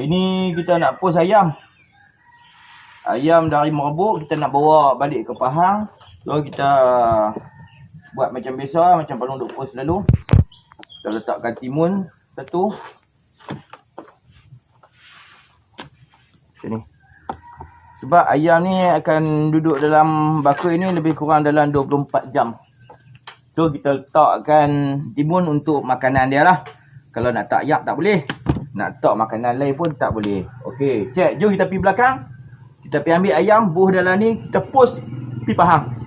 Ini kita nak post ayam. Ayam dari Merebuk kita nak bawa balik ke Pahang. So kita buat macam biasa, macam Palung duk post lalu. Kita letakkan timun satu. Sini. Sebab ayam ni akan duduk dalam bakul ni lebih kurang dalam 24 jam. So kita letakkan timun untuk makanan dia lah. Kalau nak tak yak tak boleh. Nak tak makanan lain pun tak boleh. Okey, cek. Jom kita pergi belakang. Kita pergi ambil ayam, buh dalam ni. Kita post pergi Pahang.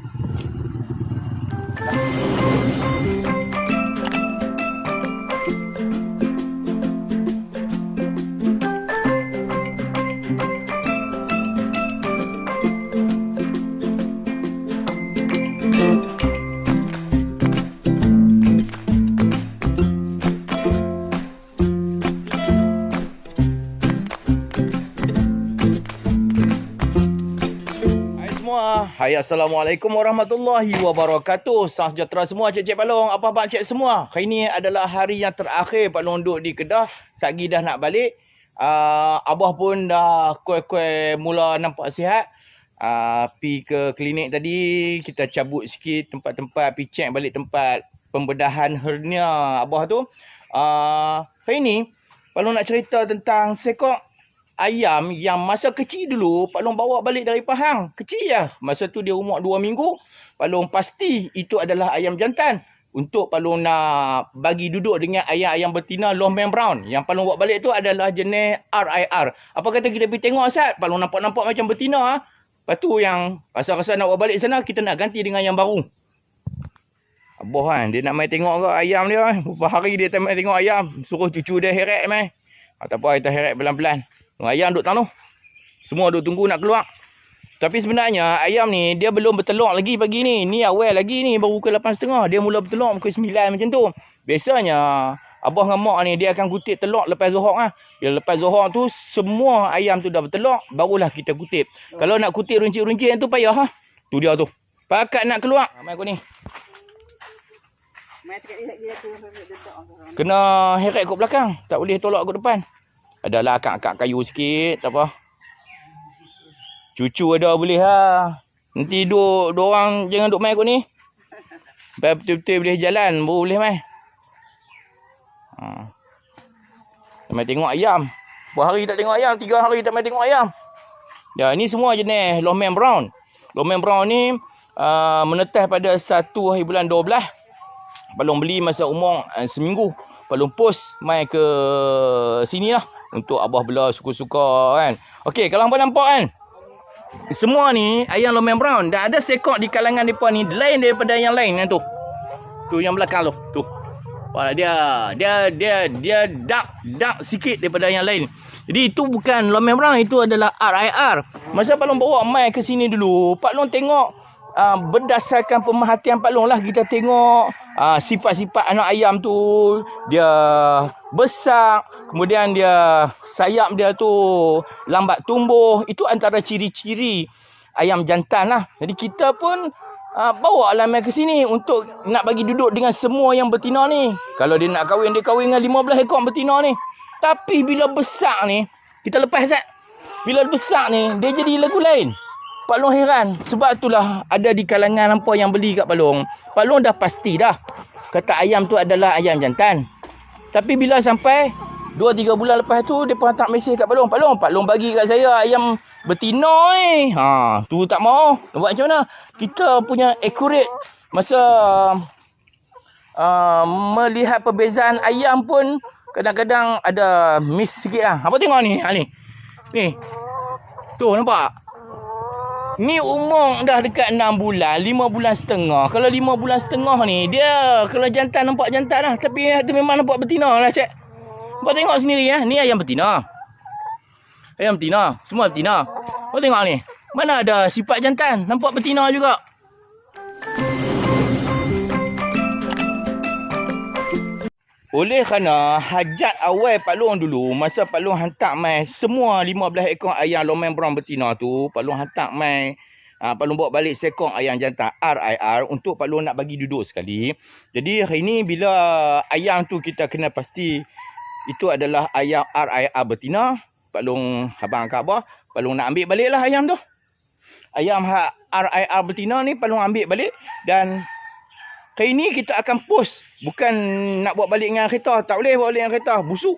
Semua. Hai Assalamualaikum warahmatullahi wabarakatuh. Salam sejahtera semua cik-cik Palong. Apa abang cik semua? Hari ni adalah hari yang terakhir Palong duduk di Kedah. Sagi dah nak balik. Uh, Abah pun dah kuih-kuih mula nampak sihat. Uh, pi ke klinik tadi. Kita cabut sikit tempat-tempat. Pi check balik tempat pembedahan hernia Abah tu. Uh, hari ni Palong nak cerita tentang sekok ayam yang masa kecil dulu Pak Long bawa balik dari Pahang. Kecil ya. Masa tu dia umur 2 minggu. Pak Long pasti itu adalah ayam jantan. Untuk Pak Long nak bagi duduk dengan ayam-ayam betina long man brown. Yang Pak Long bawa balik tu adalah jenis RIR. Apa kata kita pergi tengok Asad? Pak Long nampak-nampak macam betina. Lepas tu yang rasa-rasa nak bawa balik sana, kita nak ganti dengan yang baru. Abah kan, dia nak main tengok ke ayam dia. Berapa hari dia tak main tengok ayam. Suruh cucu dia heret main. Tak apa, kita heret pelan-pelan. Ayam duduk tanah. Semua duduk tunggu nak keluar. Tapi sebenarnya ayam ni dia belum bertelur lagi pagi ni. Ni awal lagi ni baru pukul 8.30. Dia mula bertelur pukul 9 macam tu. Biasanya abah dengan mak ni dia akan kutip telur lepas zuhur ah. Bila lepas zuhur tu semua ayam tu dah bertelur barulah kita kutip. Oh. Kalau nak kutip runcit-runcit tu payah ha. Tu dia tu. Pakat nak keluar. Mai aku ni. Kena heret kat belakang. Tak boleh tolak kat depan. Adalah akak-akak kayu sikit, tak apa. Cucu ada boleh ha. Nanti duk dua orang jangan duk main kot ni. Biar betul-betul boleh jalan, baru boleh main. Ha. Main tengok ayam. Berapa hari tak tengok ayam? Tiga hari tak main tengok ayam. Ya, ni semua jenis Lomem Brown. Lomem Brown ni uh, menetas pada 1 hari bulan 12. Balong beli masa umur uh, seminggu. Balong post main ke sini lah untuk abah belah suka-suka kan. Okey, kalau hangpa nampak kan. Semua ni ayam lomem brown dah ada sekok di kalangan depa ni lain daripada yang lain kan tu. Tu yang belakang tu. Tu. Wah dia dia dia dia dark dark sikit daripada yang lain. Jadi itu bukan lomem brown itu adalah RIR. Masa Pak Long bawa mai ke sini dulu, Pak Long tengok uh, berdasarkan pemerhatian Pak Long lah kita tengok uh, sifat-sifat anak ayam tu dia besar kemudian dia sayap dia tu lambat tumbuh. Itu antara ciri-ciri ayam jantan lah. Jadi kita pun uh, bawa lah ke sini untuk nak bagi duduk dengan semua yang betina ni. Kalau dia nak kahwin dia kahwin dengan 15 ekor betina ni. Tapi bila besar ni kita lepas Zat bila besar ni dia jadi lagu lain. Pak Long heran. Sebab itulah ada di kalangan hampa yang beli kat Pak Long. Pak Long dah pasti dah kata ayam tu adalah ayam jantan. Tapi bila sampai 2-3 bulan lepas tu dia pun tak mesej kat Pak Long. Pak Long, Pak Long bagi kat saya ayam betina eh. Ha, tu tak mau. Buat macam mana? Kita punya accurate masa uh, melihat perbezaan ayam pun kadang-kadang ada miss sikit lah. Apa tengok ni? Ni. Ni. Tu nampak? Ni umur dah dekat 6 bulan, 5 bulan setengah. Kalau 5 bulan setengah ni, dia kalau jantan nampak jantan lah. Tapi tu memang nampak betina lah cik. Kau tengok sendiri ya. Ni ayam betina. Ayam betina. Semua betina. Kau tengok ni. Mana ada sifat jantan. Nampak betina juga. Oleh kerana hajat awal Pak Long dulu, masa Pak Long hantar mai semua 15 ekor ayam lomeng brown betina tu, Pak Long hantar mai uh, Pak Long bawa balik sekong ayam jantan RIR untuk Pak Long nak bagi duduk sekali. Jadi hari ni bila ayam tu kita kena pasti itu adalah ayam RIR betina. Pak Long abang Pak Long nak ambil balik lah ayam tu. Ayam hak RIR betina ni Pak Long ambil balik dan kali ni kita akan post. Bukan nak buat balik dengan kereta, tak boleh buat balik dengan kereta, busuk.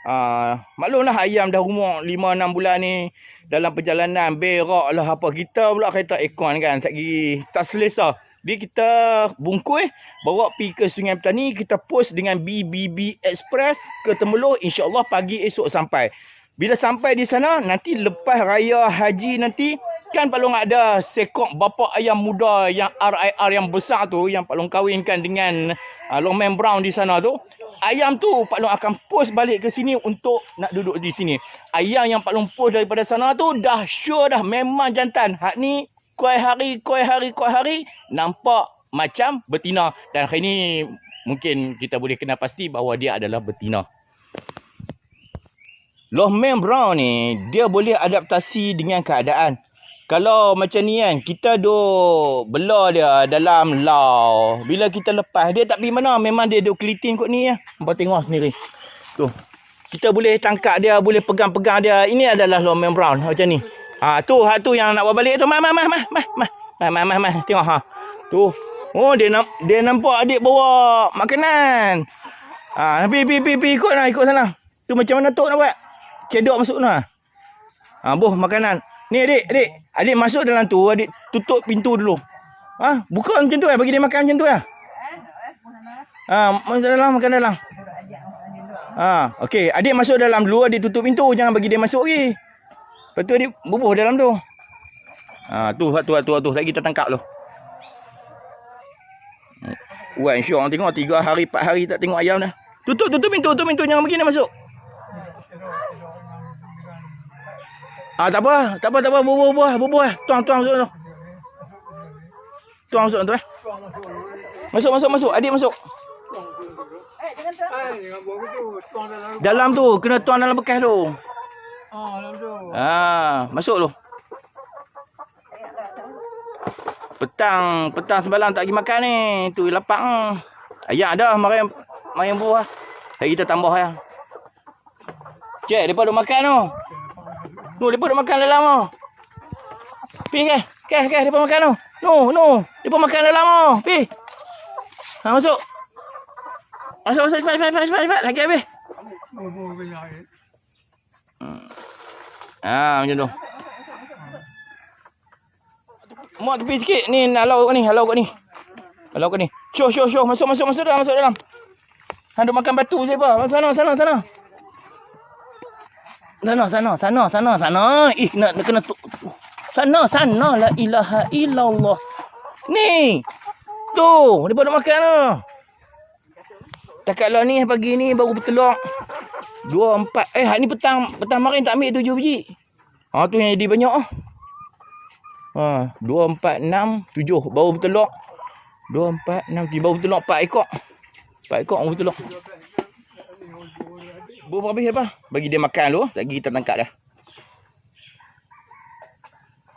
Ah, maklumlah ayam dah umur 5 6 bulan ni dalam perjalanan berak lah apa kita pula kereta ekon kan gigi tak selesa. Dia kita bungkus bawa pi ke Sungai Petani kita post dengan BBB Express ke Temeloh insya-Allah pagi esok sampai. Bila sampai di sana nanti lepas raya haji nanti kan Pak Long ada sekok bapa ayam muda yang RIR yang besar tu yang Pak Long kahwinkan dengan uh, Long Man Brown di sana tu. Ayam tu Pak Long akan post balik ke sini untuk nak duduk di sini. Ayam yang Pak Long post daripada sana tu dah sure dah memang jantan. Hak ni kuai hari, kuai hari, kuai hari nampak macam betina dan hari ni mungkin kita boleh kenal pasti bahawa dia adalah betina. Lohman Brown ni dia boleh adaptasi dengan keadaan. Kalau macam ni kan, kita duk bela dia dalam lau. Bila kita lepas, dia tak pergi mana. Memang dia duk keliting kot ni ya. Nampak tengok sendiri. Tu. Kita boleh tangkap dia, boleh pegang-pegang dia. Ini adalah Lohman Brown macam ni. Ha tu ha tu yang nak bawa balik tu. Mah mah mah mah mah mah mah mah mah mah. Tengok ha. Tu. Oh dia nak dia nampak adik bawa makanan. Ha pi pi pi pi ikut nah ikut sana. Tu macam mana tok nak buat? Cedok masuk sana. Ha. ha boh makanan. Ni adik, adik. Adik masuk dalam tu, adik tutup pintu dulu. Ha buka macam tu eh bagi dia makan macam tu ya. Ha masuk dalam makan dalam. Ha okey adik masuk dalam dulu adik tutup pintu jangan bagi dia masuk lagi. Okay? Lepas tu adik bubuh dalam tu. Ha, tu, tu, tu, tu, lagi kita tangkap tu. Wah, insya tengok tiga hari, empat hari tak tengok ayam dah. Tutup, tutup pintu, tutup pintu, jangan bagi dia masuk. Ah tak apa, tak apa, tak apa, bubuh, bubuh, bubuh. Tuang, tuang masuk tu. Tuang masuk tu eh. Masuk, masuk, masuk. Adik masuk. Dalam tu, kena tuang dalam bekas tu. Oh. Ah, masuk tu. Petang, petang semalam tak pergi makan ni. Tu lapak ah. Ayam dah, mari mari buah. Hari kita tambah ya. Cek, depa duk makan tu. Tu, depa duk makan dalam tu. Pi ke? Ke, ke, depa makan tu. No, no. Depa makan dalam tu. Pi. Ha, masuk. Masuk, masuk, cepat, cepat, cepat, cepat. Lagi habis. Bubuh banyak. Eh. Ha, macam tu. Muat tepi sikit. Ni halau kat ni, halau kat ni. Halau kat ni. Show, show, show. Masuk, masuk, masuk dalam, masuk dalam. Han duk makan batu siapa? Sana, sana, sana. Sana, sana, sana, sana, sana. Ih, kena, kena tu. Sana, sana. La ilaha illallah. Ni. Tu, dia duk makan tu. Takatlah ni pagi ni baru bertelur. Dua, empat. Eh, hari ni petang. Petang marin tak ambil tujuh biji. Ha, tu yang jadi banyak ah. Ha, dua, empat, enam, tujuh. Baru bertelur. Dua, empat, enam, tujuh. Baru bertelur empat ekor. Empat ekor baru bertelur. Buah habis apa? Bagi dia makan dulu. Lagi kita tangkap dah.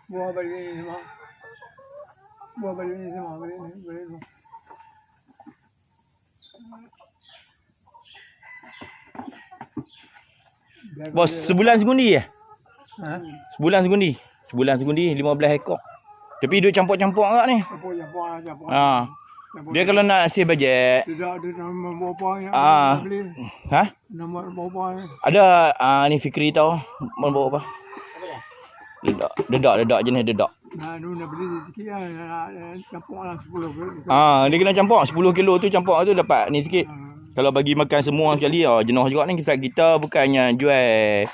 Buah balik ni semua. Buah balik ni semua. Balik ni, balik ni. Bos, sebulan segundi ya? Ha? Sebulan segundi. Sebulan segundi, 15 ekor. Tapi duk campur-campur agak ni. Campur, campur, campur. Ha. Campur. Dia kalau nak save bajet. Tidak ada nama berapa yang Ah. beli. Ha? Nama berapa yang. Ada ah ni Fikri tahu. Mau bawa apa? Dedak, dedak, dedak jenis dedak. Nah, nu nak beli sikit nak Campur lah 10 kilo. Ah, dia kena campur 10 kilo tu campur tu dapat ni sikit. Ah. Kalau bagi makan semua sekali ah jenuh juga ni kita kita bukannya jual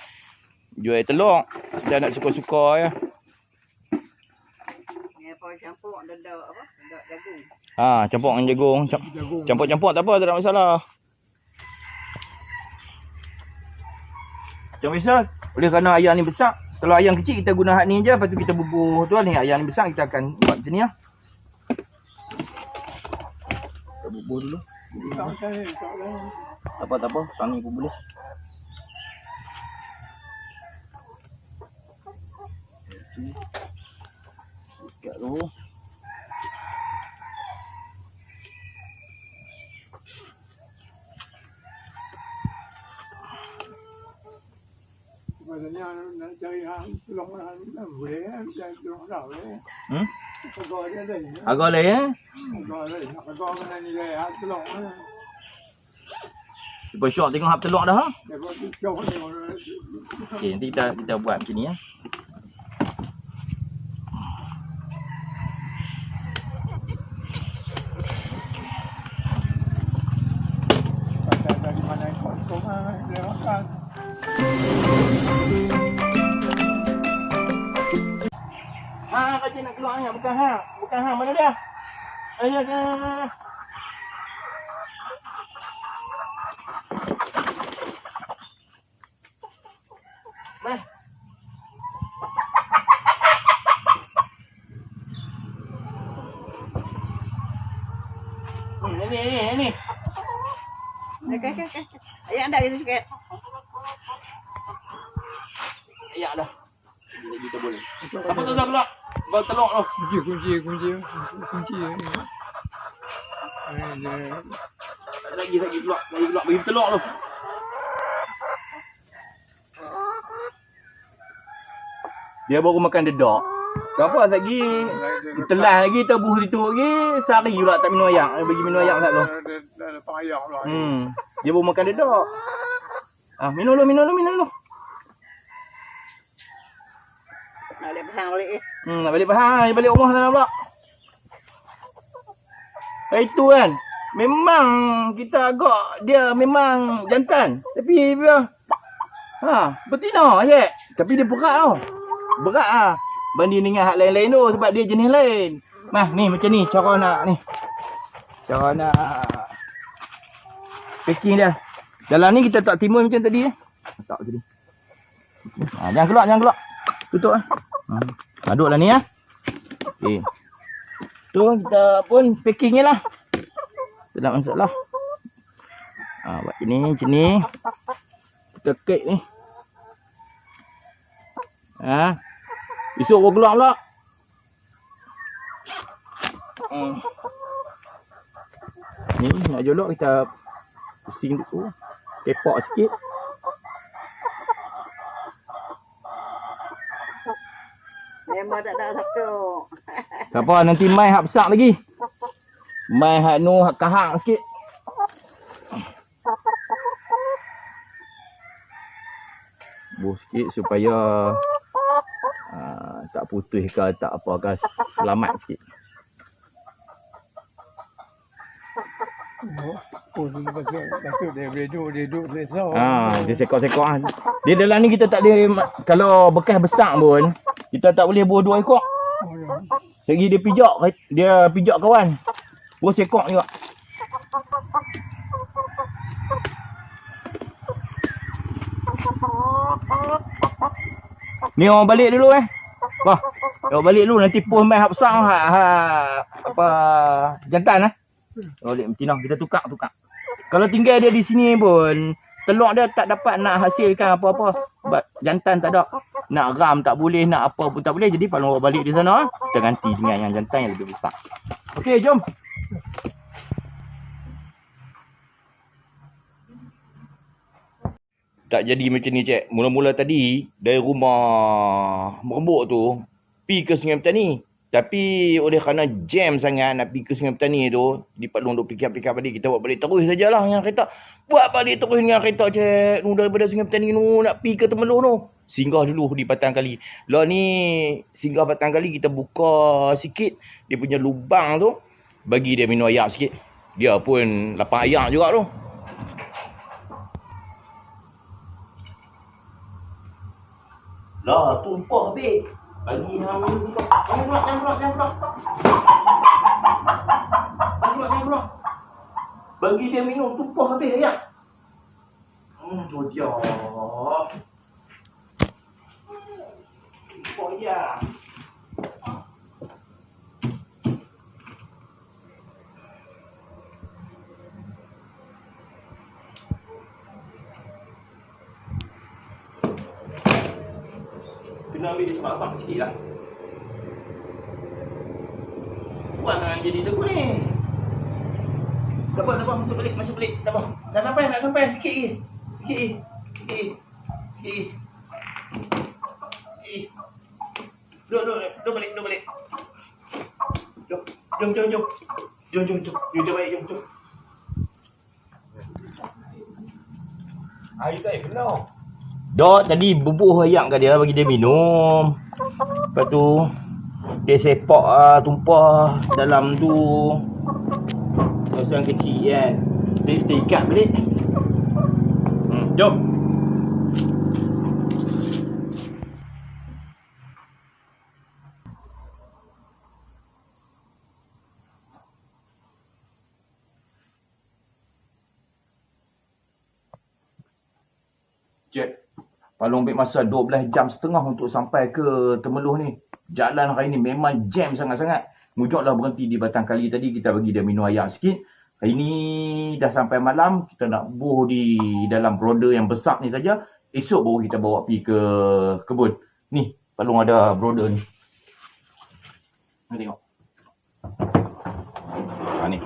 jual telur. Kita nak suka-suka ya. Ni apa campur dedak apa? Dedak jagung. Ha, campur dengan jagung. Cam- Jagung. Campur-campur tak apa, tak ada masalah. Macam biasa, oleh kerana ayam ni besar. Kalau ayam kecil kita guna hak ni je, lepas tu kita bubuh tu lah. Ni ayam ni besar kita akan buat macam ni lah. Kita bubuh dulu. Tak apa, tak apa. Suami pun boleh. Dekat tu. Maksudnya nak cari hang tolong hang boleh kan? cari tolong dah boleh. Hmm? Agak lah ya. Nilai hang tolong. Cuba syok tengok hap telur dah ha. Okey, nanti kita kita buat macam ni ya. Pasal dari mana kau kau dia makan. Kaji nak keluar ni bukan ha. Bukan ha mana dia? Ayo ke. Hmm, Ini, ini, ini. Okey, okey, okey. Ayah anda gitu sikit. Ya dah. Ini kita boleh. Apa tu dah keluar? Kau telur tu. Kunci kunci kunci kunci. Eh, Lagi lagi keluar, lagi keluar bagi telur tu. Dia baru makan dedak. Kenapa lagi? Telah lagi tebuh situ lagi. Sehari pula tak minum ayak. Dia bagi minum ayak sat tu. Lah. Hmm. Dia baru makan dedak. Ah, minum dulu, minum dulu, minum dulu. Dia pasang balik eh. Hmm, nak balik dia balik rumah sana pula. Eh, itu kan. Memang kita agak dia memang jantan. Tapi dia ha, betina je. Tapi dia berat tau. Berat ah. Banding dengan hak lain-lain tu sebab dia jenis lain. Nah, ni macam ni cara nak ni. Cara nak packing dia. Dalam ni kita tak timbul macam tadi eh. Tak tadi. Ha, jangan keluar, jangan keluar. Tutup ah. Ha. Aduklah ni ah. Okey. Tu kita pun packing ni lah. Tak masalah. Ha, buat ini macam ni. Kita kek ni. Ha. Esok baru keluar pula. Hmm. Ni nak jolok kita pusing dulu. Kepak sikit. Memang tak ada satu. Tak apa nanti mai hak besar lagi. Mai hak nu hak kahak sikit. Buh sikit supaya uh, tak putus ke tak apa ke selamat sikit. Ha, dia sekok-sekok ah. Dia dalam ni kita tak boleh kalau bekas besar pun kita tak boleh buah dua ekor. Lagi dia pijak dia pijak kawan. Buah sekok juga. Ni orang balik dulu eh. Wah. Orang balik dulu nanti pun mai hak besar hak ha, apa jantan eh. Balik betina kita tukar tukar. Kalau tinggal dia di sini pun telur dia tak dapat nak hasilkan apa-apa. Sebab jantan tak ada. Nak ram tak boleh, nak apa pun tak boleh. Jadi kalau orang balik di sana, kita ganti dengan yang jantan yang lebih besar. Okey, jom. Tak jadi macam ni, cik. Mula-mula tadi, dari rumah merembuk tu, pi ke Sungai Petani. Tapi oleh kerana jam sangat nak pergi ke Sungai Petani tu, di Padung duk fikir-fikir tadi, kita buat balik terus sajalah dengan kereta. Buat balik terus dengan kereta cik. Nu daripada Sungai Petani nu nak pergi ke Temelung tu. Singgah dulu di Batang Kali. Lah ni singgah Batang Kali kita buka sikit dia punya lubang tu bagi dia minum air sikit. Dia pun lapang air juga tu. Lah, tumpah habis. Bagi minum buka. Jangan jangan jangan. Bagi dia minum tumpah habis air. Hmm, tu dia. Tumpah dia. Kena ambil dia cepat-cepat sikit lah. Buat nak jadi tegur ni. Tak apa, apa. Masuk balik, masuk balik. Tak apa. Dah sampai, nak sampai. Sikit lagi. Sikit lagi. Sikit lagi. Duduk, duduk, duduk balik, duduk balik. Jom, jom, jom, jom. Jom, jom, jom. Jom, jom balik, jom, jom. Air tak penuh. Dok tadi bubuh ayam kat dia bagi dia minum. Lepas tu dia sepak uh, tumpah dalam tu. Yang kecil kan. Dia ikat balik. Hmm, jom. Palung ambil masa 12 jam setengah untuk sampai ke Temeluh ni. Jalan hari ni memang jam sangat-sangat. Mujuklah berhenti di Batang Kali tadi. Kita bagi dia minum air sikit. Hari ni dah sampai malam. Kita nak buh di dalam broder yang besar ni saja. Esok baru kita bawa pergi ke kebun. Ni, Palung ada broder ni. Ni tengok. Ha ni.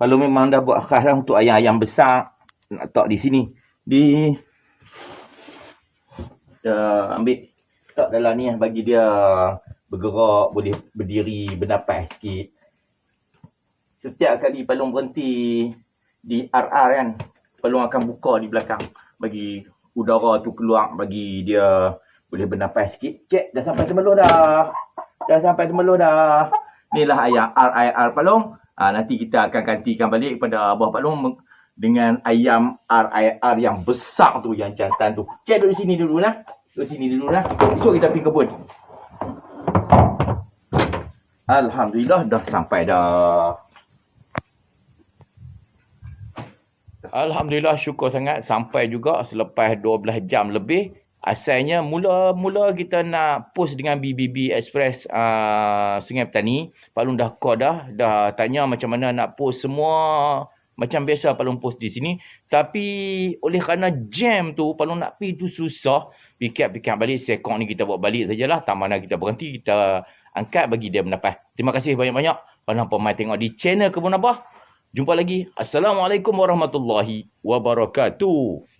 Palung memang dah buat khas lah untuk ayam-ayam besar. Nak letak di sini. Di uh, ambil tak dalam ni bagi dia bergerak, boleh berdiri, bernafas sikit. Setiap kali palung berhenti di RR kan, palung akan buka di belakang bagi udara tu keluar bagi dia boleh bernafas sikit. Cek, dah sampai temeluh dah. Dah sampai temeluh dah. Inilah ayam RIR palung. Ha, nanti kita akan gantikan balik kepada abah palung dengan ayam RIR yang besar tu, yang jantan tu. Cik duduk sini dulu lah. Duduk sini dulu lah. Esok kita pergi kebun. Alhamdulillah dah sampai dah. Alhamdulillah syukur sangat sampai juga selepas 12 jam lebih. Asalnya mula-mula kita nak post dengan BBB Express uh, Sungai Petani. Pak Long dah call dah. Dah tanya macam mana nak post semua macam biasa Pak Long post di sini. Tapi oleh kerana jam tu, Pak Long nak pergi tu susah. Pikat-pikat balik, sekong ni kita buat balik sajalah. Tak mana kita berhenti, kita angkat bagi dia mendapat. Terima kasih banyak-banyak. Kalau pemain tengok di channel Kebun Abah. Jumpa lagi. Assalamualaikum warahmatullahi wabarakatuh.